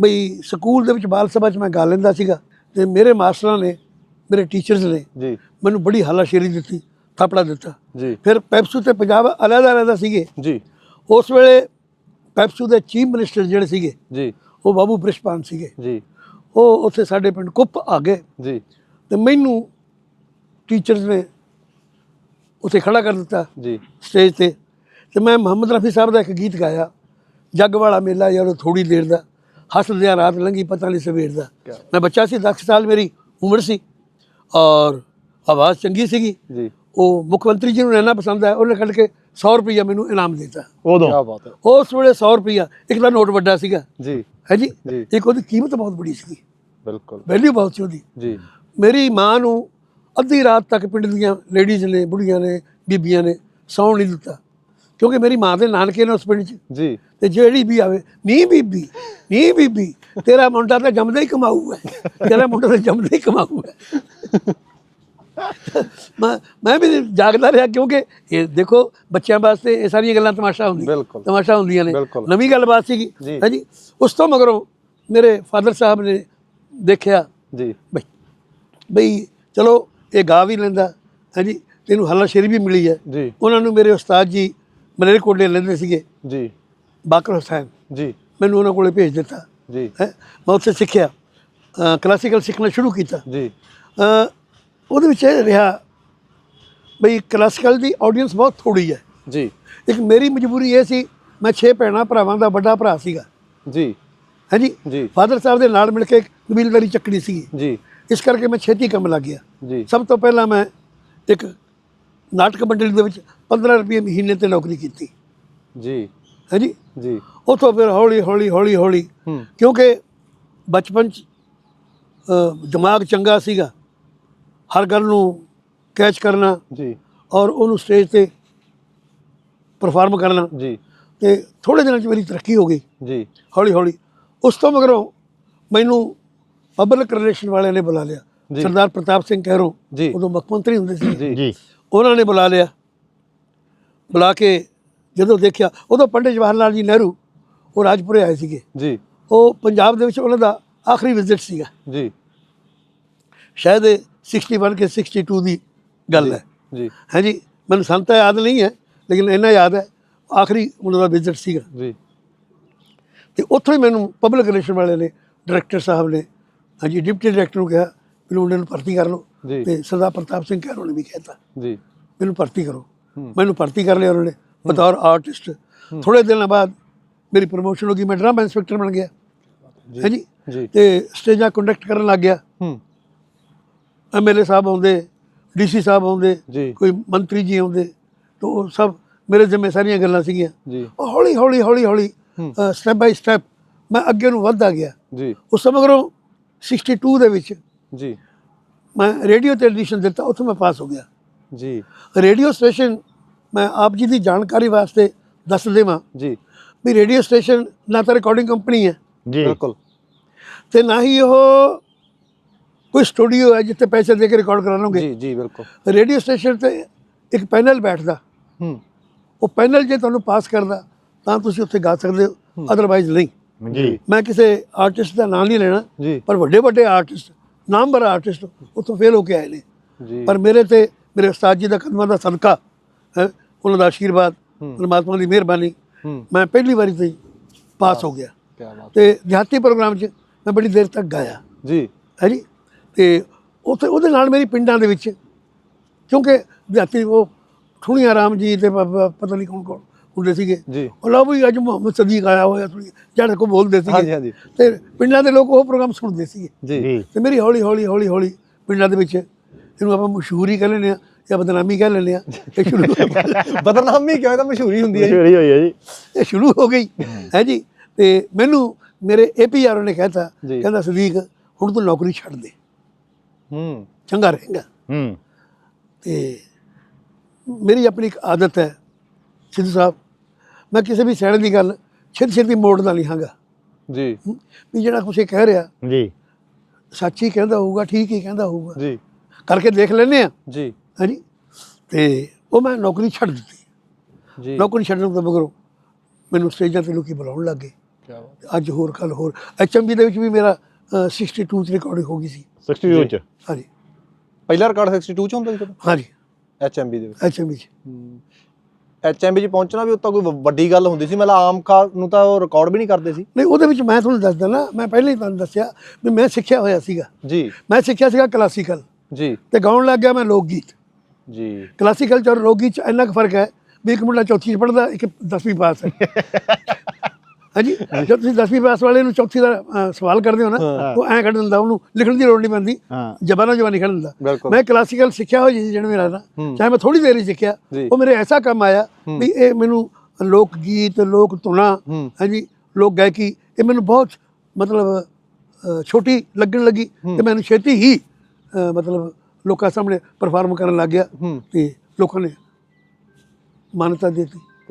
ਬਈ ਸਕੂਲ ਦੇ ਵਿੱਚ ਬਾਲ ਸਭਾ 'ਚ ਮੈਂ ਗਾ ਲੈਂਦਾ ਸੀਗਾ ਤੇ ਮੇਰੇ ਮਾਸਟਰਾਂ ਨੇ ਮੇਰੇ ਟੀਚਰਸ ਨੇ ਜੀ। ਮੈਨੂੰ ਬੜੀ ਹੱਲਾਸ਼ੇਰੀ ਦਿੱਤੀ ਥਾਪੜਾ ਦਿੱਤਾ। ਜੀ। ਫਿਰ ਪੈਪਸੂ ਤੇ ਪੰਜਾਬ ਅਲੱਗ ਅਲੱਗ ਸੀਗੇ। ਜੀ। ਉਸ ਵੇਲੇ ਪੈਪਸੂ ਦੇ ਚੀਫ ਮਿਨਿਸਟਰ ਜਿਹੜੇ ਸੀਗੇ ਜੀ। ਉਹ ਬਾਬੂ ਬ੍ਰਿਸ਼ਪਾਨ ਸੀਗੇ। ਜੀ। ਉਹ ਉੱਥੇ ਸਾਡੇ ਪਿੰਡ ਕੁੱਪ ਆ ਗਏ। ਜੀ। ਤੇ ਮੈਨੂੰ ਟੀਚਰਸ ਨੇ ਉੱਥੇ ਖੜਾ ਕਰ ਦਿੱਤਾ ਜੀ। ਸਟੇਜ ਤੇ। ਤੇ ਮੈਂ ਮੁਹੰਮਦ ਰਫੀ ਸਾਹਿਬ ਦਾ ਇੱਕ ਗੀਤ ਗਾਇਆ ਜੱਗ ਵਾਲਾ ਮੇਲਾ ਯਾਰੋ ਥੋੜੀ ਦੇਰ ਦਾ। ਹੱਸਦਿਆਂ ਰਾਤ ਲੰਘੀ ਪਤਾ ਨਹੀਂ ਸਵੇਰ ਦਾ। ਮੈਂ ਬੱਚਾ ਸੀ 10 ਸਾਲ ਮੇਰੀ ਉਮਰ ਸੀ ਔਰ ਆਵਾਜ਼ ਚੰਗੀ ਸੀਗੀ। ਜੀ। ਉਹ ਮੁੱਖ ਮੰਤਰੀ ਜੀ ਨੂੰ ਇੰਨਾ ਪਸੰਦ ਆਇਆ ਉਹਨੇ ਕੱਢ ਕੇ 100 ਰੁਪਈਆ ਮੈਨੂੰ ਇਨਾਮ ਦਿੱਤਾ। ਉਦੋਂ? ਕੀ ਬਾਤ ਹੈ। ਉਸ ਵੇਲੇ 100 ਰੁਪਈਆ ਇੱਕ ਤਾਂ ਨੋਟ ਵੱਡਾ ਸੀਗਾ। ਜੀ। ਹੈ ਜੀ? ਜੀ। ਇੱਕ ਉਹਦੀ ਕੀਮਤ ਬਹੁਤ ਬੜੀ ਸੀਗੀ। ਬਿਲਕੁਲ। ਵੈਲਿਊ ਬਹੁਤ ਸੀ ਉਹਦੀ। ਜੀ। ਮੇਰੀ ਮਾਂ ਨੂੰ ਅੱਧੀ ਰਾਤ ਤੱਕ ਪਿੰਡ ਦੀਆਂ ਲੇਡੀਜ਼ ਨੇ ਬੁੜੀਆਂ ਨੇ ਬੀਬੀਆਂ ਨੇ ਸੌਣ ਨਹੀਂ ਦਿੱਤਾ। ਕਿਉਂਕਿ ਮੇਰੀ ਮਾਂ ਦੇ ਨਾਨਕੇ ਨੇ ਉਸ ਪਿੰਡ 'ਚ। ਜੀ। ਤੇ ਜਿਹੜੀ ਵੀ ਆਵੇ ਨੀ ਬੀਬੀ ਨੀ ਬੀਬੀ ਤੇਰਾ ਮੁੰਡਾ ਤਾਂ ਜੰਮਦਾ ਹੀ ਕਮਾਊ ਹੈ ਤੇਰਾ ਮੁੰਡਾ ਤਾਂ ਜੰਮਦਾ ਹੀ ਕਮਾਊ ਹੈ ਮੈਂ ਮੈਂ ਵੀ ਜਾਗਦਾ ਰਿਹਾ ਕਿਉਂਕਿ ਇਹ ਦੇਖੋ ਬੱਚਿਆਂ ਵਾਸਤੇ ਇਹ ਸਾਰੀਆਂ ਗੱਲਾਂ ਤਮਾਸ਼ਾ ਹੁੰਦੀਆਂ। ਬਿਲਕੁਲ। ਤਮਾਸ਼ਾ ਹੁੰਦੀਆਂ ਨੇ। ਨਵੀਂ ਗੱਲਬਾਤ ਸੀਗੀ। ਜੀ। ਹੈ ਜੀ? ਉਸ ਤੋਂ ਮਗਰੋਂ ਮੇਰੇ ਫਾਦਰ ਸਾਹਿਬ ਨੇ ਦੇਖਿਆ ਜੀ। ਬਈ ਬਈ ਚਲੋ ਇਹ ਗਾ ਵੀ ਲੈਂਦਾ। ਹੈ ਜੀ? ਤੈਨੂੰ ਹੱਲਾਸ਼ੇਰੀ ਵੀ ਮਿਲੀ ਹੈ। ਉਹਨਾਂ ਨੂੰ ਮੇਰੇ ਉਸਤਾਦ ਜੀ ਮਲੇਰਕੋਟਲੇ ਲੈਂਦੇ ਸੀਗੇ। ਜੀ। ਬਾਕਰ ਹੁਸੈਨ। ਜੀ। ਮੈਨੂੰ ਉਹਨਾਂ ਕੋਲੇ ਭੇਜ ਦਿੱਤਾ। ਜੀ। ਹੈ? ਮੈਂ ਉੱਥੇ ਸਿੱਖਿਆ। ਕਲਾਸੀਕਲ ਸਿੱਖਣਾ ਸ਼ੁਰੂ ਕੀਤਾ। ਜੀ। ਉਹਦੇ ਵਿੱਚ ਇਹ ਰਿਹਾ ਬਈ ਕਲਾਸੀਕਲ ਦੀ ਆਡੀਅנס ਬਹੁਤ ਥੋੜੀ ਹੈ। ਜੀ। ਇੱਕ ਮੇਰੀ ਮਜਬੂਰੀ ਇਹ ਸੀ ਮੈਂ 6 ਭੈਣਾਂ ਭਰਾਵਾਂ ਦਾ ਵੱਡਾ ਭਰਾ ਸੀਗਾ। ਜੀ। ਹੈ ਜੀ? ਫਾਦਰ ਸਾਹਿਬ ਦੇ ਨਾਲ ਮਿਲ ਕੇ ਕਬੀਲਦਾਰੀ ਚੱਕਣੀ ਸੀਗੀ। ਜੀ। ਇਸ ਕਰਕੇ ਮੈਂ ਛੇਤੀ ਕੰਮ ਲੱਗ ਗਿਆ। ਜੀ। ਸਭ ਤੋਂ ਪਹਿਲਾਂ ਮੈਂ ਇੱਕ ਨਾਟਕ ਮੰਡਲੀ ਦੇ ਵਿੱਚ 15 ਰੁਪਏ ਮਹੀਨੇ ਤੇ ਨੌਕਰੀ ਕੀਤੀ। ਜੀ। ਹੈ ਜੀ? ਉਥੋਂ ਫਿਰ ਹੌਲੀ ਹੌਲੀ ਹੌਲੀ ਹੌਲੀ ਕਿਉਂਕਿ ਬਚਪਨ ਚ ਦਿਮਾਗ ਚੰਗਾ ਸੀਗਾ। ਹਰ ਗੱਲ ਨੂੰ ਕੈਚ ਕਰਨਾ ਜੀ। ਔਰ ਉਹਨੂੰ ਸਟੇਜ ਤੇ ਪਰਫਾਰਮ ਕਰਨਾ। ਜੀ। ਤੇ ਥੋੜੇ ਦਿਨਾਂ ਚ ਮੇਰੀ ਤਰੱਕੀ ਹੋ ਗਈ। ਜੀ। ਹੌਲੀ ਹੌਲੀ। ਉਸ ਤੋਂ ਮਗਰੋਂ ਮੈਨੂੰ ਪਬਲਿਕ ਰਿਲੇਸ਼ਨ ਵਾਲਿਆਂ ਨੇ ਬੁਲਾ ਲਿਆ। ਸਰਦਾਰ ਪ੍ਰਤਾਪ ਸਿੰਘ ਕਹਿਰੋ। ਉਦੋਂ ਮੁੱਖ ਮੰਤਰੀ ਹੁੰਦੇ ਸੀ। ਜੀ। ਉਹਨਾਂ ਨੇ ਬੁਲਾ ਲਿਆ। ਬੁਲਾ ਕੇ ਜਦੋਂ ਦੇਖਿਆ ਉਦੋਂ ਪੰਡਿਤ ਜਵਾਹਰ ਲਾਲ ਜੀ ਨਹਿਰੂ ਉਹ ਰਾਜਪੁਰੇ ਆਏ ਸੀਗੇ। ਜੀ। ਉਹ ਪੰਜਾਬ ਦੇ ਵਿੱਚ ਉਹਨਾਂ ਦਾ ਆਖਰੀ ਵਿਜ਼ਿਟ ਸੀਗਾ। ਜੀ। ਸ਼ਾਇਦ ਇਹ 61 ਕੇ 62 ਦੀ ਗੱਲ ਹੈ। ਜੀ। ਹੈ ਜੀ? ਮੈਨੂੰ ਸੰਨ ਤਾਂ ਯਾਦ ਨਹੀਂ ਹੈ ਲੇਕਿਨ ਇੰਨਾ ਯਾਦ ਹੈ ਆਖਰੀ ਉਹਨਾਂ ਦਾ ਵਿਜ਼ਿਟ ਸੀਗਾ। ਜੀ। ਤੇ ਉੱਥੋਂ ਹੀ ਮੈਨੂੰ ਪਬਲਿਕ ਰਿਲੇਸ਼ਨ ਵਾਲੇ ਨੇ ਡਾਇਰੈਕਟਰ ਸਾਹਿਬ ਨੇ ਹਾਂਜੀ ਡਿਪਟੀ ਡਾਇਰੈਕਟਰ ਨੂੰ ਕਿਹਾ ਵੀ ਮੁੰਡੇ ਨੂੰ ਭਰਤੀ ਕਰ ਲਓ। ਤੇ ਸਰਦਾਰ ਪ੍ਰਤਾਪ ਸਿੰਘ ਕਹਿਰੋ ਨੇ ਵੀ ਕਹਿਤਾ ਜੀ। ਮੈਨੂੰ ਭਰਤੀ ਕਰੋ। ਮੈਨੂੰ ਭਰਤੀ ਕਰ ਲਿਆ ਉਹਨਾਂ ਨੇ ਬਤੌਰ ਆਰਟਿਸਟ। ਥੋੜੇ ਦਿਨਾਂ ਬਾਅਦ ਮੇਰੀ ਪ੍ਰਮੋਸ਼ਨ ਹੋ ਗਈ ਮੈਂ ਡਰਾਮਾ ਇੰਸਪੈਕਟਰ ਬਣ ਗਿਆ। ਹੈ ਜੀ? ਜੀ। ਤੇ ਸਟੇਜਾਂ ਕੰਡਕਟ ਕਰਨ ਲੱਗ ਗਿਆ। ਹੂੰ। ਐਮਐਲਏ ਸਾਹਿਬ ਆਉਂਦੇ ਡੀਸੀ ਸਾਹਿਬ ਆਉਂਦੇ ਕੋਈ ਮੰਤਰੀ ਜੀ ਆਉਂਦੇ ਤਾਂ ਉਹ ਸਭ ਮੇਰੇ ਜ਼ਿੰਮੇ ਸਾਰੀਆਂ ਗੱਲਾਂ ਸੀਗੀਆਂ। ਜੀ। ਹੌਲੀ ਹੌਲੀ ਹੌਲੀ ਹੌਲੀ। ਸਟੈਪ ਬਾਈ ਸਟੈਪ ਮੈਂ ਅੱਗੇ ਨੂੰ ਵੱਧਦਾ ਗਿਆ। ਜੀ। ਉਸ ਸਮਗਰੋਂ 62 ਦੇ ਵਿੱਚ ਜੀ। ਮੈਂ ਰੇਡੀਓ ਤੇ ਐਡੀਸ਼ਨ ਦਿੱਤਾ ਉੱਥੋਂ ਮੈਂ ਪਾਸ ਹੋ ਗਿਆ। ਜੀ। ਰੇਡੀਓ ਸਟੇਸ਼ਨ ਮੈਂ ਆਪ ਜੀ ਦੀ ਜਾਣਕਾਰੀ ਵਾਸਤੇ ਦੱਸ ਦੇਵਾਂ। ਜੀ। ਵੀ ਰੇਡੀਓ ਸਟੇਸ਼ਨ ਨਾ ਤਾਂ ਰਿਕਾਰਡਿੰਗ ਕੰਪਨੀ ਹੈ। ਜੀ। ਬਿਲਕੁਲ। ਤੇ ਨਾ ਹੀ ਉਹ ਕੋਈ ਸਟੂਡੀਓ ਹੈ ਜਿੱਥੇ ਪੈਸੇ ਦੇ ਕੇ ਰਿਕਾਰਡ ਕਰਾਣਗੇ ਜੀ ਜੀ ਬਿਲਕੁਲ। ਰੇਡੀਓ ਸਟੇਸ਼ਨ ਤੇ ਇੱਕ ਪੈਨਲ ਬੈਠਦਾ। ਹੂੰ। ਉਹ ਪੈਨਲ ਜੇ ਤੁਹਾਨੂੰ ਪਾਸ ਕਰਦਾ ਤਾਂ ਤੁਸੀਂ ਉੱਥੇ ਗਾ ਸਕਦੇ ਹੋ। ਅਦਰਵਾਈਜ਼ ਨਹੀਂ। ਜੀ। ਮੈਂ ਕਿਸੇ ਆਰਟਿਸਟ ਦਾ ਨਾਮ ਨਹੀਂ ਲੈਣਾ। ਜੀ। ਪਰ ਵੱਡੇ ਵੱਡੇ ਆਰਟਿਸਟ ਨਾਮਵਰ ਆਰਟਿਸਟ ਉੱਥੋਂ ਫੇਲ ਹੋ ਕੇ ਆਏ ਨੇ। ਪਰ ਮੇਰੇ ਤੇ ਮੇਰੇ ਉਸਤਾਦ ਜੀ ਦਾ ਕਦਮਾਂ ਦਾ ਸਦਕਾ ਹੈ ਉਹਨਾਂ ਦਾ ਆਸ਼ੀਰਵਾਦ। ਪਰਮਾਤਮਾ ਦੀ ਮਿਹਰਬਾਨੀ ਮੈਂ ਪਹਿਲੀ ਵਾਰੀ ਤੇ ਪਾਸ ਹੋ ਗਿਆ। ਤੇ ਦਿਹਾਤੀ ਪ੍ਰੋਗਰਾਮ 'ਚ ਮੈਂ ਬੜੀ ਦੇਰ ਤੱਕ ਗਾਇਆ। ਜੀ। ਹੈ ਜੀ? ਤੇ ਉੱਥੇ ਉਹਦੇ ਨਾਲ ਮੇਰੀ ਪਿੰਡਾਂ ਦੇ ਵਿੱਚ ਕਿਉਂਕਿ ਦਿਹਾਤੀ ਉਹ ਠੁਣੀਆਂ ਰਾਮ ਜੀ ਤੇ ਪਤਾ ਨਹੀਂ ਕੌਣ ਕੌਣ ਹੁੰਦੇ ਸੀਗੇ। ਜੀ। ਉਹ ਲਓ ਵੀ ਅੱਜ ਮੁਹੰਮਦ ਸਦੀਕ ਆਇਆ ਹੋਇਆ ਥੋੜੀ ਜਿਹੜੇ ਕੋ ਬੋਲਦੇ ਹਾਂਜੀ ਸੀਗੇ। ਹਾਂਜੀ ਤੇ ਪਿੰਡਾਂ ਦੇ ਲੋਕ ਉਹ ਪ੍ਰੋਗਰਾਮ ਸੁਣਦੇ ਸੀਗੇ। ਜੀ। ਤੇ ਮੇਰੀ ਹੌਲੀ ਹੌਲੀ ਹੌਲੀ ਹੌਲੀ ਪਿੰਡਾਂ ਦੇ ਵਿੱਚ ਇਹਨੂੰ ਆਪਾਂ ਮਸ਼ਹੂਰੀ ਕਹਿ ਲੈਂਦੇ ਆ ਜਾਂ ਬਦਨਾਮੀ ਕਹਿ ਲੈਂਦੇ ਆ ਇਹ ਸ਼ੁਰੂ ਬਦਨਾਮੀ ਕਿਉਂ? ਇਹ ਤਾਂ ਮਸ਼ਹੂਰੀ ਹੁੰਦੀ ਹੈ ਜੀ। ਮਸ਼ਹੂਰੀ ਹੋਈ ਹੈ ਜੀ। ਇਹ ਸ਼ੁਰੂ ਹੋ ਗਈ। ਹੈ। ਜੀ? ਤੇ ਮੈਨੂੰ ਮੇਰੇ ਏਪੀਆਰ ਨੇ ਕਹਿਤਾ। ਕਹਿੰਦਾ ਸਦੀਕ ਹੁਣ ਤੂੰ ਨੌਕਰੀ ਛੱਡ ਦੇ। ਹੂੰ। ਚੰਗਾ ਰਹੇਗਾ। ਹੂੰ। ਤੇ ਮੇਰੀ ਆਪਣੀ ਇੱਕ ਆਦਤ ਹੈ ਸਿੱਧੂ ਸਾਹਿਬ ਮੈਂ ਕਿਸੇ ਵੀ ਸਿਆਣੇ ਦੀ ਗੱਲ ਛੇਤੀ ਛੇਤੀ ਮੋੜਦਾ ਨਹੀਂ ਹਾਂਗਾ ਜੀ। ਵੀ ਜਿਹੜਾ ਕੁਛ ਇਹ ਕਹਿ ਰਿਹਾ ਜੀ। ਸੱਚ ਹੀ ਕਹਿੰਦਾ ਹੋਊਗਾ ਠੀਕ ਹੀ ਕਹਿੰਦਾ ਹੋਊਗਾ। ਜੀ। ਕਰਕੇ ਦੇਖ ਲੈਂਦੇ ਆ ਜੀ। ਹਾਂਜੀ? ਤੇ ਉਹ ਮੈਂ ਨੌਕਰੀ ਛੱਡ ਦਿੱਤੀ। ਜੀ। ਨੌਕਰੀ ਛੱਡਣ ਤੋਂ ਮਗਰੋਂ ਮੈਨੂੰ ਸਟੇਜਾਂ ਤੇ ਲੋਕੀ ਬੁਲਾਉਣ ਲੱਗ ਗਏ। ਕੀ ਬਾਤ ਅੱਜ ਹੋਰ ਕੱਲ ਹੋਰ। ਐਚਐਮਬੀ ਦੇ ਵਿੱਚ ਵੀ ਮੇਰਾ ਅ, 62 ਚ ਰਿਕਾਰਡਿੰਗ ਹੋ ਗਈ ਸੀ। 62 ਚ? ਹਾਂਜੀ। ਪਹਿਲਾ ਰਿਕਾਰਡ 62 ਚ ਹੁੰਦਾ ਸੀ ਹਾਂਜੀ। ਐਚਐਮਬੀ ਦੇ ਵਿੱਚ। ਐਚਐਮਬੀ ਚ। ਐਚਐਮਬੀ ਚ ਪਹੁੰਚਣਾ ਵੀ ਉੱਤਾ ਕੋਈ ਵ- ਵੱਡੀ ਗੱਲ ਹੁੰਦੀ ਸੀ। ਮਤਲਬ ਆਮ ਖਾ ਨੂੰ ਤਾਂ ਉਹ ਰਿਕਾਰਡ ਵੀ ਨਹੀਂ ਕਰਦੇ ਸੀ। ਨਹੀਂ ਉਹਦੇ ਵਿੱਚ ਮੈਂ ਤੁਹਾਨੂੰ ਦੱਸਦਾ ਨਾ ਮੈਂ ਪਹਿਲਾਂ ਹੀ ਤੁਹਾਨੂੰ ਦੱਸਿਆ ਵੀ ਮੈਂ ਸਿੱਖਿਆ ਹੋਇਆ ਸੀਗਾ। ਜੀ। ਮੈਂ ਸਿੱਖਿਆ ਸੀਗਾ ਕਲਾਸੀਕਲ ਜੀ। ਤੇ ਗਾਉਣ ਲੱਗ ਗਿਆ ਮੈਂ ਲੋਕ ਗੀਤ ਜੀ। ਕਲਾਸੀਕਲ ਚ ਔਰ ਲੋਕ ਗੀਤ ਚ ਇੰਨਾ ਕੁ ਫ਼ਰਕ ਹੈ ਵੀ ਇੱਕ ਮੁੰਡਾ ਚੌਥੀ ਚ ਪੜਦਾ ਇੱਕ 10ਵੀਂ ਪਾਸ ਹੈ। ਹਾਂਜੀ? ਜਦ ਤੁਸੀਂ 10ਵੀਂ ਪਾਸ ਵਾਲੇ ਨੂੰ ਚੌਥੀ ਦਾ ਸਵਾਲ ਕਰਦੇ ਹੋ ਨਾ ਉਹ ਐਂ ਕੱਢ ਦਿੰਦਾ ਉਹਨੂੰ ਲਿਖਣ ਦੀ ਲੋੜ ਨਹੀਂ ਪੈਂਦੀ। ਜ਼ਬਾਨਾਂ ਜ਼ਬਾਨੀ ਕੱਢ ਦਿੰਦਾ। ਮੈਂ ਕਲਾਸੀਕਲ ਸਿੱਖਿਆ ਜੀ ਜਿਹੜਾ ਮੇਰਾ ਨਾ ਹੂੰ। ਚਾਹੇ ਮੈਂ ਥੋੜੀ ਦੇਰ ਹੀ ਸਿੱਖਿਆ। ਉਹ ਮੇਰੇ ਐਸਾ ਕੰਮ ਆਇਆ ਵੀ ਇਹ ਮੈਨੂੰ ਲੋਕ ਗੀਤ ਲੋਕ ਧੁਨਾ। ਹਾਂਜੀ ਲੋਕ ਗਾਇਕੀ ਇਹ ਮੈਨੂੰ ਬਹੁਤ ਮਤਲਬ ਛੋਟੀ ਲੱਗਣ ਲੱਗੀ ਤੇ ਮੈਨੂੰ ਛੇਤੀ ਹੀ ਮਤਲਬ ਲੋਕਾਂ ਸਾਹਮਣੇ ਪਰਫਾਰਮ ਕਰਨ ਲੱਗ ਗਿਆ ਤੇ ਲੋਕਾਂ ਨੇ ਮਾਨਤਾ ਦੇ ਦਿੱਤੀ।